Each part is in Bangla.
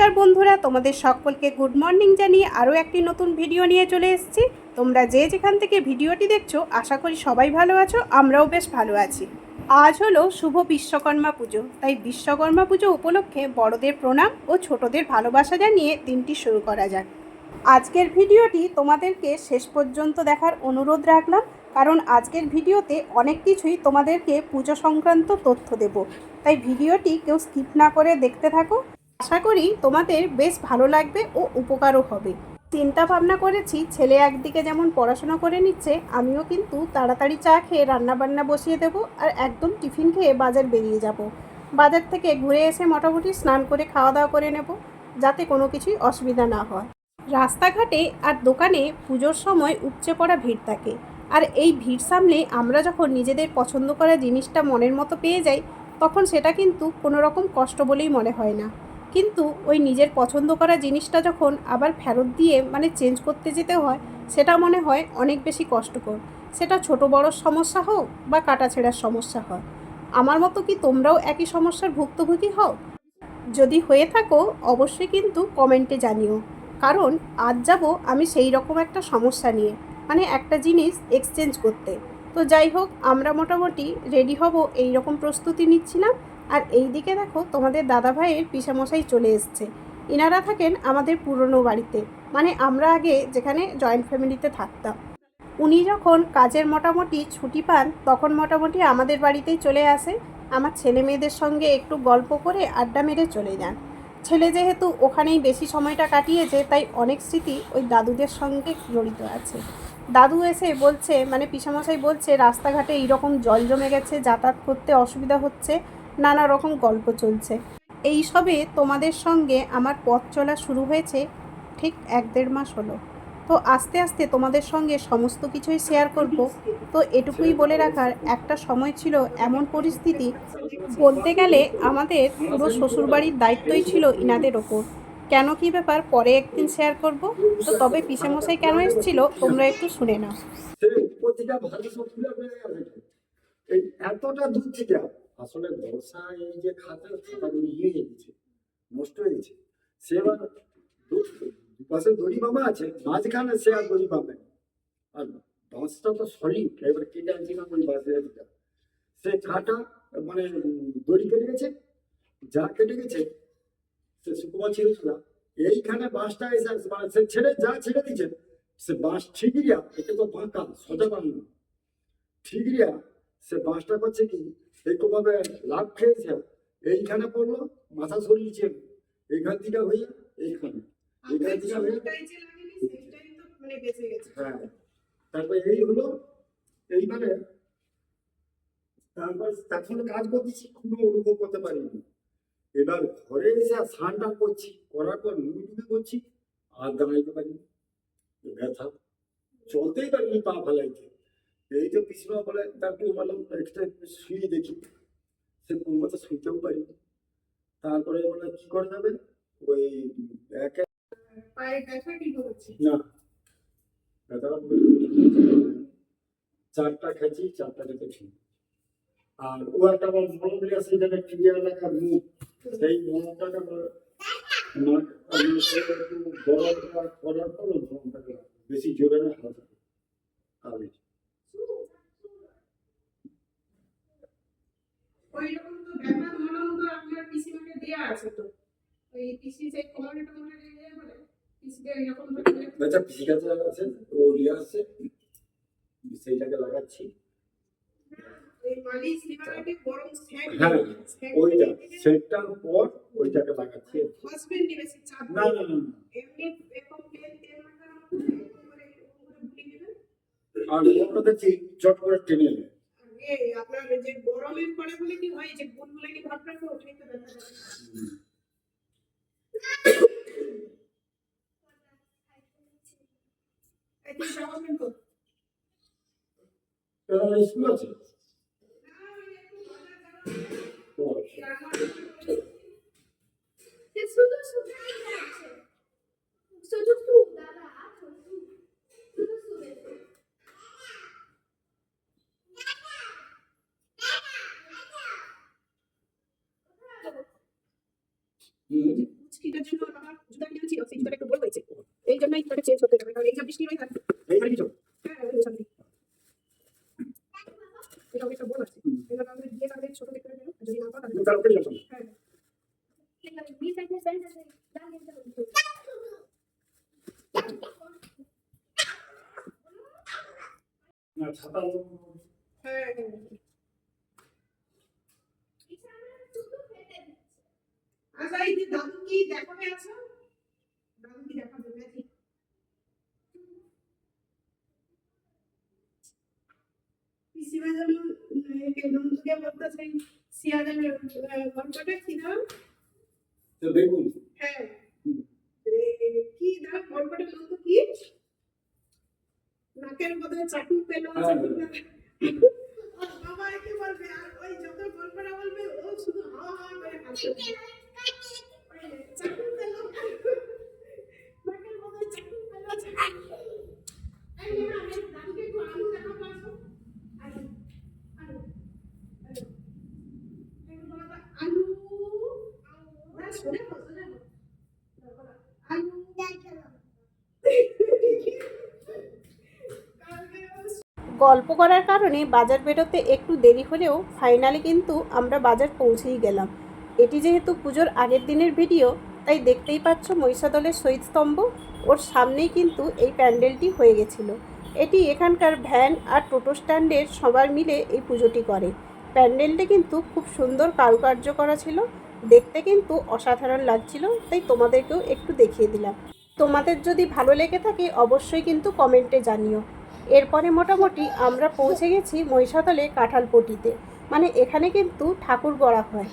নমস্কার বন্ধুরা, তোমাদের সকলকে গুড মর্নিং জানিয়ে আরও একটি নতুন ভিডিও নিয়ে চলে এসেছি। তোমরা যে যেখান থেকে ভিডিওটি দেখছ, আশা করি সবাই ভালো আছো, আমরাও বেশ ভালো আছি। আজ হলো শুভ বিশ্বকর্মা পুজো, তাই বিশ্বকর্মা পুজো উপলক্ষে বড়দের প্রণাম ও ছোটদের ভালোবাসা জানিয়ে দিনটি শুরু করা যাক। আজকের ভিডিওটি তোমাদেরকে শেষ পর্যন্ত দেখার অনুরোধ রাখলাম, কারণ আজকের ভিডিওতে অনেক কিছুই তোমাদেরকে পুজো সংক্রান্ত তথ্য দেব। তাই ভিডিওটি কেউ স্কিপ না করে দেখতে থাকো আশা করি তোমাদের বেশ ভালো লাগবে ও উপকারও হবে। চিন্তা ভাবনা করেছি, ছেলে একদিকে যেমন পড়াশোনা করে নিচ্ছে, আমিও কিন্তু তাড়াতাড়ি চা খেয়ে রান্নাবান্না বসিয়ে দেবো আর একদম টিফিন খেয়ে বাজার বেরিয়ে যাব। বাজার থেকে ঘুরে এসে মোটামুটি স্নান করে খাওয়া দাওয়া করে নেব, যাতে কোনো কিছুই অসুবিধা না হয়। রাস্তাঘাটে আর দোকানে পুজোর সময় উপচে পড়া ভিড় থাকে। আর এই ভিড় সামলে আমরা যখন নিজেদের পছন্দ করা জিনিসটা মনের মতো পেয়ে যাই, তখন সেটা কিন্তু কোনো রকম কষ্ট বলেই মনে হয় না। কিন্তু ওই নিজের পছন্দ করা জিনিসটা যখন আবার ফেরত দিয়ে মানে চেঞ্জ করতে যেতে হয়, সেটা মনে হয় অনেক বেশি কষ্টকর। সেটা ছোট বড় সমস্যা হোক বা কাটা ছেঁড়ার সমস্যা হয়। আমার মতো কি তোমরাও একই সমস্যার ভুক্তভোগী হও? যদি হয়ে থাকো, অবশ্যই কিন্তু কমেন্টে জানিও। কারণ আজ যাব আমি সেই রকম একটা সমস্যা নিয়ে মানে একটা জিনিস এক্সচেঞ্জ করতে। তো যাই হোক, আমরা মোটামুটি রেডি হব এই রকম প্রস্তুতি নিচ্ছিলাম। আর এই দিকে দেখো তোমাদের দাদা ভাইয়ের পিসামশাই চলে এসছে। ইনারা থাকেন আমাদের পুরনো বাড়িতে মানে আমরা আগে যেখানে জয়েন্ট ফ্যামিলিতে থাকতাম। উনি যখন কাজের মোটামুটি ছুটি পান, তখন মোটামুটি আমাদের বাড়িতেই চলে আসে। আমার ছেলে মেয়েদের সঙ্গে একটু গল্প করে আড্ডা মেরে চলে যান। ছেলে যেহেতু ওখানেই বেশি সময়টা কাটিয়েছে, তাই অনেক স্মৃতি ওই দাদুদের সঙ্গে জড়িত আছে। দাদু এসে বলছে মানে পিসামশাই বলছে, রাস্তাঘাটে এইরকম জল জমে গেছে, যাতায়াত করতে অসুবিধা হচ্ছে নানা রকম গল্প চলছে। এই সবে তোমাদের সঙ্গে আমার পথ চলা শুরু হয়েছে ঠিক এক দেড় মাস হলো। তো আস্তে আস্তে তোমাদের সঙ্গে সমস্ত কিছুই শেয়ার করব। তো এটুকুই বলে রাখার একটা সময় ছিল এমন পরিস্থিতি বলতে গেলে আমাদের পুরো শ্বশুরবাড়ির দায়িত্বই ছিল ইনাদের ওপর। কেন কি ব্যাপার পরে একদিন শেয়ার করব। তো তবে পিসেমশাই কেন এসেছিল তোমরা একটু শুনে নাও। এতটা দূর থেকে আসলে বর্ষা এই যে খাতা খাতাগুলো ইয়ে হয়ে গেছে নষ্ট হয়ে গেছে। সে এবার দুপাশে দড়ি বাবা আছে, মাঝখানে সে আর দড়ি পাবে আর বাঁশটা তো সলিড এবার কেটে আনছিলাম ওই বাঁশের দিকটা সে কাটা মানে দড়ি কেটে গেছে, যা কেটে গেছে, সে শুক্রবার ছিল এইখানে বাঁশটা এসে মানে সে ছেড়ে, যা ছেড়ে দিয়েছে, সে বাঁশ ঠিকরিয়া একে তো বাঁকা সোজা বানানো ঠিকরিয়া সে বাঁশটা করছে কি এইভাবে লাভ খেয়েছে। এইখানে পড়ল মাথা সরিয়েছে। এইখান থেকে হয়ে এইখানে। থেকে হয়ে হ্যাঁ। তারপরে এই হলো এইবারে তারপর তখন কাজ করতেছি কোনো অনুভব করতে পারিনি। এবার ঘরে এসে আর স্নানটা করছি করার পর টুড়ি করছি আর দাঁড়াইতে পারিনি। ব্যথা। চলতেই পারিনি পা ফেলাইতে। এই তো পিছনে বলে তারপর বললাম একটা শুয়ে দেখি সে কোন মতো শুইতেও পারি তারপরে বলে কি করা যাবে ওই একে না চারটা খেয়েছি চারটা খেতে ঠিক আর ও একটা আমার মলম আসে যেটা টিকে এলাকা মুখ সেই মলমটাকে একটু গরম করার পর মলমটাকে বেশি জোরে না হালকা আর ওইরকম তো ব্যাপার মনে মতো আপনার পিসিমাকে দেয়া আছে তো। ওই পিসি যে কোমরে টোমরে লেগে বলে পিসিকে তো আচ্ছা পিসি কাছে আছে ও নিয়ে আসছে সেইটাকে লাগাচ্ছি। ওই হ্যাঁ ওইটাকে লাগাচ্ছি। না আর চট করে টেনে নেবে। আপনার যে গরমের পরে বলে কি হয়? যে বুলবুলে কি ভাবটা তো ওঠাই তো ব্যথা করে। স্কুল আছে? শুধু শুধু আছে শুধু শুধু দাদা শুধু শুধু শুধু হুম। মুচকিটার জন্য বৃষ্টি হয়ে থাকে এইখানে কিছু হ্যাঁ ওই সামনে এটা অনেকটা বড় আছে এবার আমরা দিয়ে তাহলে ছোট দেখতে হ্যাঁ ich da hinter uns bin. না ছাতা হ্যাঁ হ্যাঁ যে দাদু কি দেখাবে আছো দাদু কি দেখাবে যেমন নন্দুকে বলতেছে শিয়ালের গল্পটা কি নাম দেখুন। হ্যাঁ। কি নাম গল্পটা বলতো কি? নাকের মধ্যে চাকু পেল হ্যাঁ। বাবা একে বলবে আর ওই যত গল্পটা বলবে ও শুধু হাওয়া হাওয়া করে হাসবে চাকু পেল নাকের মধ্যে চাকু পেল এই না আমি দাদুকে একটু আলু দেখাবো আসো আলু আলু আলু একটু বলো তো, আলু না সরে বল সরে বল আলু গল্প করার কারণে বাজার বেরোতে একটু দেরি হলেও ফাইনালি কিন্তু আমরা বাজার পৌঁছেই গেলাম। এটি যেহেতু পুজোর আগের দিনের ভিডিও তাই দেখতেই পাচ্ছ মহিষাদলের শহীদস্তম্ভ ওর সামনেই কিন্তু এই প্যান্ডেলটি হয়ে গেছিল। এটি এখানকার ভ্যান আর টোটো স্ট্যান্ডের সবার মিলে এই পুজোটি করে। প্যান্ডেলটি কিন্তু খুব সুন্দর কারুকার্য করা ছিল। দেখতে কিন্তু অসাধারণ লাগছিল, তাই তোমাদেরকেও একটু দেখিয়ে দিলাম। তোমাদের যদি ভালো লেগে থাকে, অবশ্যই কিন্তু কমেন্টে জানিও। এরপরে মোটামুটি আমরা পৌঁছে গেছি মহিষাদলে কাঁঠালপটিতে। মানে এখানে কিন্তু ঠাকুর গড়া হয়।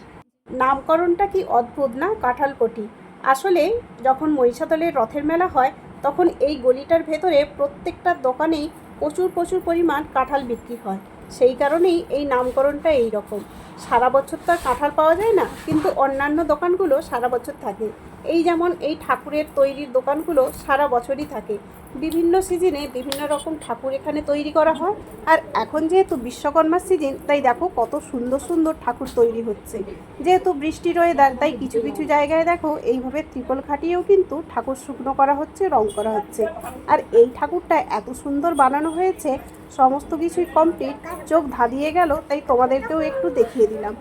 নামকরণটা কি অদ্ভুত না কাঁঠালপটি? আসলে যখন মহিষাদলের রথের মেলা হয়, তখন এই গলিটার ভেতরে প্রত্যেকটা দোকানেই প্রচুর প্রচুর পরিমাণ কাঁঠাল বিক্রি হয়। সেই কারণেই এই নামকরণটা এই রকম সারা বছর তো আর কাঁঠাল পাওয়া যায় না, কিন্তু অন্যান্য দোকানগুলো সারা বছর থাকে। এই যেমন এই ঠাকুরের তৈরির দোকানগুলো সারা বছরই থাকে। বিভিন্ন সিজনে বিভিন্ন রকম ঠাকুর এখানে তৈরি করা হয়। আর এখন যেহেতু বিশ্বকর্মার সিজন, তাই দেখো কত সুন্দর সুন্দর ঠাকুর তৈরি হচ্ছে। যেহেতু বৃষ্টির ওয়েদার তাই কিছু কিছু জায়গায় দেখো এইভাবে ত্রিপল খাটিয়েও কিন্তু ঠাকুর শুকনো করা হচ্ছে, রং করা হচ্ছে। আর এই ঠাকুরটা এত সুন্দর বানানো হয়েছে, সমস্ত কিছুই কমপ্লিট চোখ ধাঁধিয়ে গেল, তাই তোমাদেরকেও একটু দেখিয়ে দিলাম।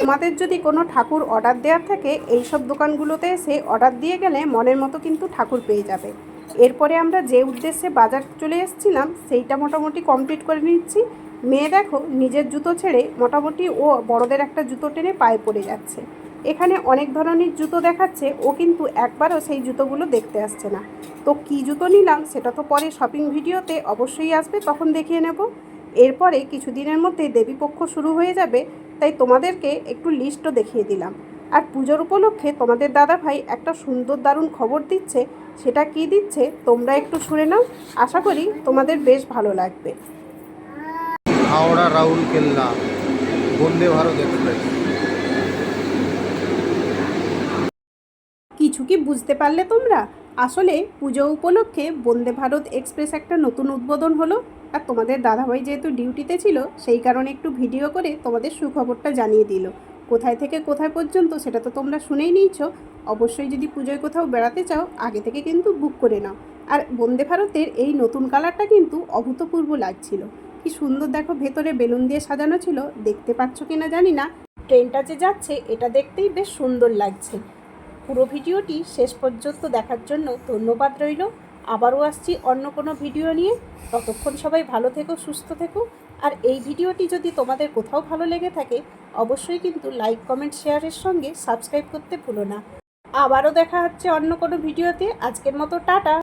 তোমাদের যদি কোনো ঠাকুর অর্ডার দেওয়ার থাকে এই সব দোকানগুলোতে এসে অর্ডার দিয়ে গেলে মনের মতো কিন্তু ঠাকুর পেয়ে যাবে। এরপরে আমরা যে উদ্দেশ্যে বাজার চলে এসেছিলাম, সেইটা মোটামুটি কমপ্লিট করে নিচ্ছি। মেয়ে দেখো, নিজের জুতো ছেড়ে মোটামুটি ও বড়দের একটা জুতো টেনে পায়ে পড়ে যাচ্ছে। এখানে অনেক ধরনের জুতো দেখাচ্ছে, ও কিন্তু একবারও সেই জুতোগুলো দেখতে আসছে না। তো কী জুতো নিলাম, সেটা তো পরে শপিং ভিডিওতে অবশ্যই আসবে, তখন দেখিয়ে নেব। এরপরে কিছুদিনের মধ্যে দেবীপক্ষ শুরু হয়ে যাবে, তাই তোমাদেরকে একটু লিস্টও দেখিয়ে দিলাম। আর পুজোর উপলক্ষে তোমাদের দাদা ভাই একটা সুন্দর দারুণ খবর দিচ্ছে সেটা কি দিচ্ছে তোমরা একটু শুনে নাও। আশা করি তোমাদের বেশ ভালো লাগবে। হাওড়া রাউরকেল্লা বন্দে ভারত এক্সপ্রেস। কিছু কি বুঝতে পারলে তোমরা? আসলে পুজো উপলক্ষে বন্দে ভারত এক্সপ্রেস একটা নতুন উদ্বোধন হলো। আর তোমাদের দাদাভাই যেহেতু ডিউটিতে ছিল সেই কারণে একটু ভিডিও করে তোমাদের সুখবরটা জানিয়ে দিল। কোথায় থেকে কোথায় পর্যন্ত সেটা তো তোমরা শুনেই নিয়েছো। অবশ্যই যদি পুজোয় কোথাও বেড়াতে চাও, আগে থেকে কিন্তু বুক করে নাও। আর বন্দে ভারতের এই নতুন কালারটা কিন্তু অভূতপূর্ব লাগছিল। কি সুন্দর দেখো ভেতরে বেলুন দিয়ে সাজানো ছিল, দেখতে পাচ্ছ কিনা জানি না। ট্রেনটা যে যাচ্ছে, এটা দেখতেই বেশ সুন্দর লাগছে। পুরো ভিডিওটি শেষ পর্যন্ত দেখার জন্য ধন্যবাদ রইল। আবারও আসছি অন্য কোনো ভিডিও নিয়ে। ততক্ষণ সবাই ভালো থেকো, সুস্থ থেকো। আর এই ভিডিওটি যদি তোমাদের কোথাও ভালো লেগে থাকে, অবশ্যই কিন্তু লাইক কমেন্ট শেয়ারের সঙ্গে সাবস্ক্রাইব করতে ভুলো না। আবারও দেখা হচ্ছে অন্য কোনো ভিডিওতে। আজকের মতো টাটা।